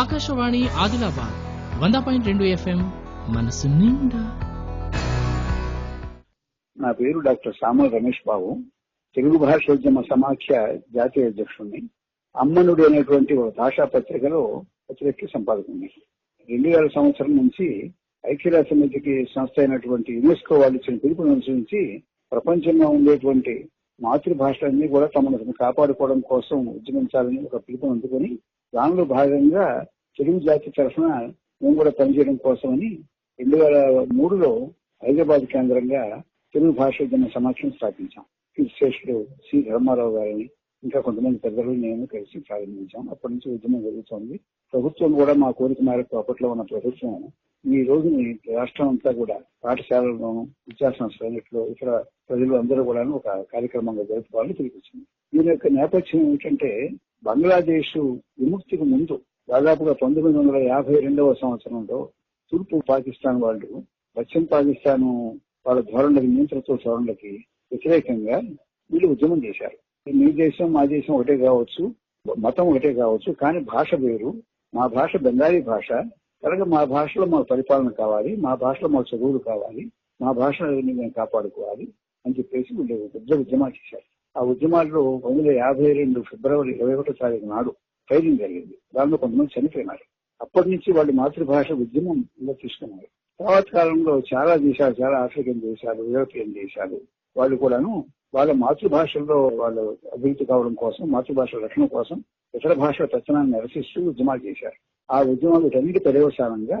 ఆకాశవాణి ఆదిలాబాద్ వంద పాయింట్ రెండు ఎఫ్ఎం మనసు నిండా. నా పేరు డాక్టర్ సామల్ రమేష్ బాబు. తెలుగు భాషోద్యమ సమాఖ్య జాతీయ అధ్యక్షుడిని అమ్మనుడు అనేటువంటి ఒక భాషా పత్రికలో పత్రిక సంపాదకుని రెండు వేల సంవత్సరం నుంచి ఐక్యరాజ్య సమితికి సంస్థ అయినటువంటి యునెస్కో వాళ్ళు ఇచ్చిన పిలుపును అనుసరించి ప్రపంచంలో ఉండేటువంటి మాతృభాషలన్నీ కూడా తమను కాపాడుకోవడం కోసం ఉద్యమించాలని ఒక పిలుపును అందుకొని దానిలో భాగంగా తెలుగు జాతి తరఫున మేము కూడా పనిచేయడం కోసమని రెండు వేల మూడులో హైదరాబాద్ కేంద్రంగా తెలుగు భాషోద్యమ సమాఖ్యం స్థాపించాం. శ్రేష్ఠుడు సి. ధర్మారావు గారిని ఇంకా కొంతమంది పెద్దలు నేను కలిసి ప్రారంభించాం. అప్పటి నుంచి ఉద్యమం జరుగుతోంది. ప్రభుత్వం కూడా మా కోరిక మేరకు అప్పట్లో ఉన్న ప్రభుత్వం ఈ రోజుని రాష్ట్రం అంతా కూడా పాఠశాలలోను విద్యా ఇతర ప్రజలు అందరూ కూడా ఒక కార్యక్రమంగా జరుపుకోవాలని పిలిపించింది దీని యొక్క నేపథ్యం ఏమిటంటే బంగ్లాదేశ్ విముక్తికి ముందు దాదాపుగా పంతొమ్మిది వందల యాభై రెండవ సంవత్సరంలో తూర్పు పాకిస్తాన్ వాళ్ళు పశ్చిమ పాకిస్తాన్ వాళ్ళ ధోరణులకి నియంత్రణతో ధోరణులకి వ్యతిరేకంగా వీళ్ళు ఉద్యమం చేశారు. మీ దేశం మా దేశం ఒకటే కావచ్చు మతం ఒకటే కావచ్చు కానీ భాష వేరు. మా భాష బెంగాలీ భాష. కనుక మా భాషలో మాకు పరిపాలన కావాలి మా భాషలో మాకు చదువులు కావాలి మా భాషని మేము కాపాడుకోవాలి అని చెప్పేసి వీళ్ళు పెద్ద ఉద్యమాలు చేశారు. ఆ ఉద్యమాల్లో వందల యాభై రెండు ఫిబ్రవరి ఇరవై ఒకటో తారీఖు నాడు ఫైరింగ్ జరిగింది. దానిలో కొంతమంది చనిపోయినారు. అప్పటి నుంచి వాళ్ళు మాతృభాష ఉద్యమం తీసుకున్నారు. తర్వాత కాలంలో చాలా దేశాలు చాలా ఆఫ్రికన్ దేశాలు యూరోపియన్ దేశాలు వాళ్ళు కూడాను వాళ్ళ మాతృభాషల్లో వాళ్ళు అభివృద్ధి కావడం కోసం మాతృభాష రక్షణ కోసం ఇతర భాషల పెత్తనాన్ని నిరసిస్తూ ఉద్యమాలు చేశారు. ఆ ఉద్యమాలు వీటన్నిటి పర్యవసానంగా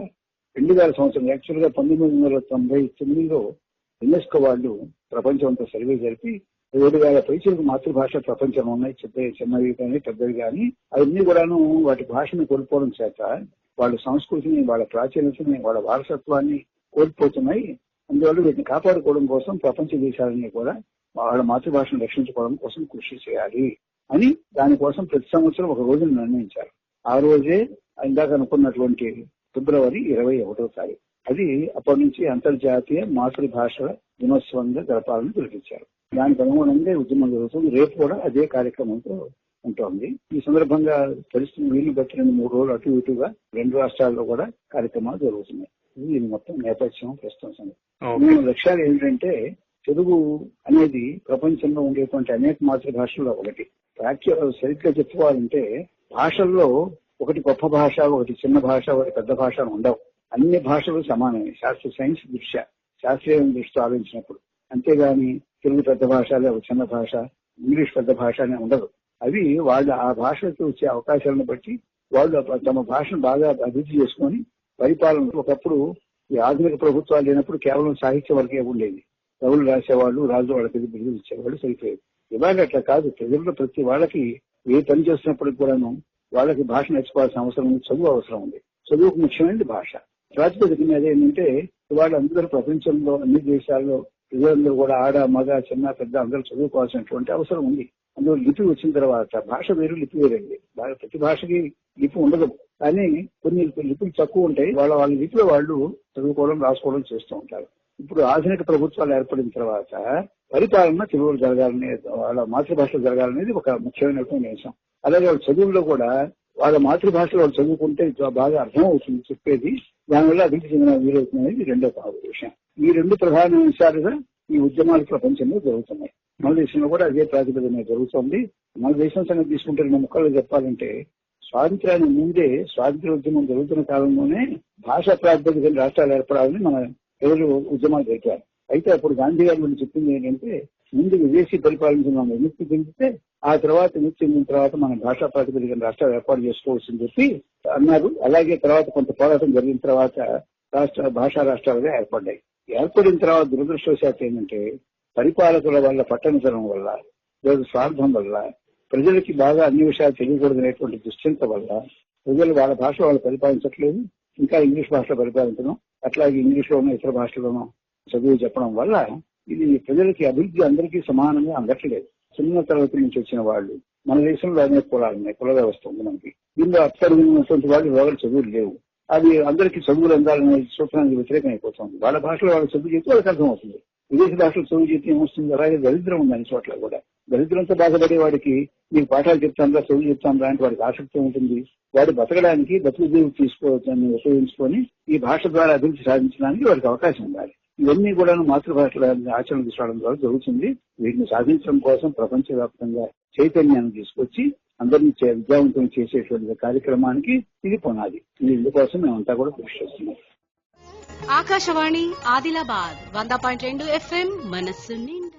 రెండు వేల సంవత్సరం యాక్చువల్గా పంతొమ్మిది వందల తొంభై తొమ్మిదిలో యునెస్కో వాళ్ళు ప్రపంచం అంతా సర్వే జరిపి ఏడు వేల పైసలకు మాతృభాష ప్రపంచంలో ఉన్నాయి. చిన్న చిన్నవి కానీ పెద్దవి కానీ అవన్నీ కూడాను వాటి భాషను కోల్పోవడం చేత వాళ్ళ సంస్కృతిని వాళ్ళ ప్రాచీనతని వాళ్ళ వారసత్వాన్ని కోల్పోతున్నాయి. అందువల్ల వీటిని కాపాడుకోవడం కోసం ప్రపంచ దేశాలన్నీ కూడా వాళ్ళ మాతృభాషను రక్షించుకోవడం కోసం కృషి చేయాలి అని దానికోసం ప్రతి సంవత్సరం ఒక రోజును నిర్ణయించారు. ఆ రోజే ఇందాక అనుకున్నటువంటి ఫిబ్రవరి ఇరవై ఒకటో తారీఖు. అది అప్పటి నుంచి అంతర్జాతీయ మాతృభాషల దినోత్సవంగా జరపాలని పిలిపించారు. దానికి అనుగుణంగా ఉద్యమం జరుగుతుంది. రేపు కూడా అదే కార్యక్రమంతో ఉంటుంది. ఈ సందర్భంగా పరిస్థితి వీలు బట్టి రెండు మూడు రోజులు అటు ఇటుగా రెండు రాష్ట్రాల్లో కూడా కార్యక్రమాలు జరుగుతున్నాయి. ఇది మొత్తం నేపథ్యం ప్రస్తుతం సంగతి. మేము లక్ష్యాలు ఏంటంటే తెలుగు అనేది ప్రపంచంలో ఉండేటువంటి అనేక మాతృభాషల్లో ఒకటి. యాక్చువల్ సరిగ్గా చెప్పుకోవాలంటే భాషల్లో ఒకటి గొప్ప భాష ఒకటి చిన్న భాష ఒకటి పెద్ద భాష ఉండవు. అన్ని భాషలు సమానమే. శాస్త్ర సైన్స్ దృష్ట్యా శాస్త్రీయ దృష్టితో ఆలోచించినప్పుడు అంతేగాని తెలుగు పెద్ద భాష లేదా చిన్న భాష ఇంగ్లీష్ పెద్ద భాష అనే ఉండదు. అవి వాళ్ళ ఆ భాషకు వచ్చే అవకాశాలను బట్టి వాళ్ళు తమ భాషను బాగా అభివృద్ధి చేసుకొని పరిపాలన ఒకప్పుడు ఈ ఆధునిక ప్రభుత్వాలు లేనప్పుడు కేవలం సాహిత్య వరకే ఉండేది. కవులు రాసేవాళ్ళు రాజు వాళ్ళకి బిల్లులు ఇచ్చేవాళ్ళు సరిపోయేది. ఇవాళ అట్లా కాదు. ప్రజల్లో ప్రతి వాళ్ళకి ఏ పని చేస్తున్నప్పటికి కూడాను వాళ్ళకి భాష నేర్చుకోవాల్సిన అవసరం ఉంది చదువు అవసరం ఉంది. చదువుకు ముఖ్యమైనది భాష. ప్రాతిపదిక మీద ఏంటంటే వాళ్ళు అందరూ ప్రపంచంలో అన్ని దేశాల్లో ప్రజలందరూ కూడా ఆడ మగ చిన్న పెద్ద అందరూ చదువుకోవాల్సినటువంటి అవసరం ఉంది. అందులో లిపి వచ్చిన తర్వాత భాష వేరు లిపి వేరండి ప్రతి భాషకి లిపి ఉండదు. కానీ కొన్ని లిపులు తక్కువ ఉంటాయి. వాళ్ళ వాళ్ళ లిపిలో వాళ్ళు చదువుకోవడం రాసుకోవడం చేస్తూ ఉంటారు. ఇప్పుడు ఆధునిక ప్రభుత్వాలు ఏర్పడిన తర్వాత పరిపాలన తెలుగులో జరగాలనే వాళ్ళ మాతృభాషలో జరగాలనేది ఒక ముఖ్యమైనటువంటి అంశం. అలాగే చదువుల్లో కూడా వాళ్ళ మాతృభాషలో వాళ్ళు చదువుకుంటే బాగా అర్థం అవుతుంది చెప్పేది. దానివల్ల అభివృద్ధి చెందిన వీలవుతుంది రెండో విషయం. ఈ రెండు ప్రధాన అంశాలుగా ఈ ఉద్యమాలు ప్రపంచంలో జరుగుతున్నాయి. మన దేశంలో కూడా అదే ప్రాతిపదికన జరుగుతుంది. మన దేశం సంగతి తీసుకుంటే రెండు ముక్కలు చెప్పాలంటే స్వాతంత్రానికి ముందే స్వాతంత్ర ఉద్యమం జరుగుతున్న కాలంలోనే భాషా ప్రాతిపదికన రాష్ట్రాలు ఏర్పడాలని మన ప్రజలు ఉద్యమాలు జరిపారు. అయితే అప్పుడు గాంధీ గారు చెప్పింది ఏంటంటే ముందు విదేశీ పరిపాలన విముక్తి చెందితే ఆ తర్వాత విముక్తి చెందిన తర్వాత మన భాషా ప్రాతిపదికన రాష్ట్రాలు ఏర్పాటు చేసుకోవచ్చని చెప్పి అన్నారు. అలాగే తర్వాత కొంత పోరాటం జరిగిన తర్వాత రాష్ట్ర భాషా రాష్ట్రాలుగా ఏర్పడ్డాయి. ఏర్పడిన తర్వాత దురదృష్టవశాత్తు ఏంటంటే పరిపాలకుల వల్ల పట్టణతనం వల్ల లేదా స్వార్థం వల్ల ప్రజలకి బాగా అన్ని విషయాలు తెలియకూడదనేటువంటి దుశ్చింత వల్ల ప్రజలు వాళ్ళ భాష వాళ్ళు పరిపాలించట్లేదు. ఇంకా ఇంగ్లీష్ భాషలో పరిపాలించడం అట్లాగే ఇంగ్లీష్ లోనూ ఇతర భాషలోనూ చదువు చెప్పడం వల్ల ఇది ప్రజలకి అభివృద్ధి అందరికీ సమానంగా అందట్లేదు. చిన్న తరగతి నుంచి వచ్చిన వాళ్ళు. మన దేశంలో అనేక కులాలు ఉన్నాయి కుల వ్యవస్థ ఉంది మనకి. దీనిలో అత్యధికమైనటువంటి వాళ్ళు ఎవరు చదువులు లేవు. అది అందరికీ చదువులు అందాలనే సూత్రానికి వ్యతిరేకం అయిపోతుంది వాళ్ళ భాషలో వాళ్ళ చదువు చేస్తే వాళ్ళకి అర్థం అవుతుంది. విదేశీ భాషలో చదువు చేస్తే ఏమొస్తుంది? అలాగే దరిద్రం ఉంది అన్ని చోట్ల కూడా. దరిద్రంతో బాధపడే వాడికి నీకు పాఠాలు చెప్తాను చదువు చెప్తాను అంటే వాడికి ఆసక్తి ఉంటుంది. వాడు బతకడానికి బతుకు జీవి తీసుకోవచ్చని ఉపయోగించుకొని ఈ భాష ద్వారా అభివృద్ధి సాధించడానికి వాడికి అవకాశం ఉండాలి. ఇవన్నీ కూడా మాతృభాషలో ఆచరణ తీసుకోవడం ద్వారా జరుగుతుంది. వీటిని సాధించడం కోసం ప్రపంచవ్యాప్తంగా చైతన్యాన్ని తీసుకొచ్చి అందరినీ చే- విద్యావంతం చేసేటువంటి కార్యక్రమానికి ఇది పునాది. ఈ ఇందుకోసం మేమంతా కూడా కృషి చేస్తున్నాం. ఆకాశవాణి ఆదిలాబాద్ వంద పాయింట్ రెండు ఎఫ్ఎం మనస్సు నిండా.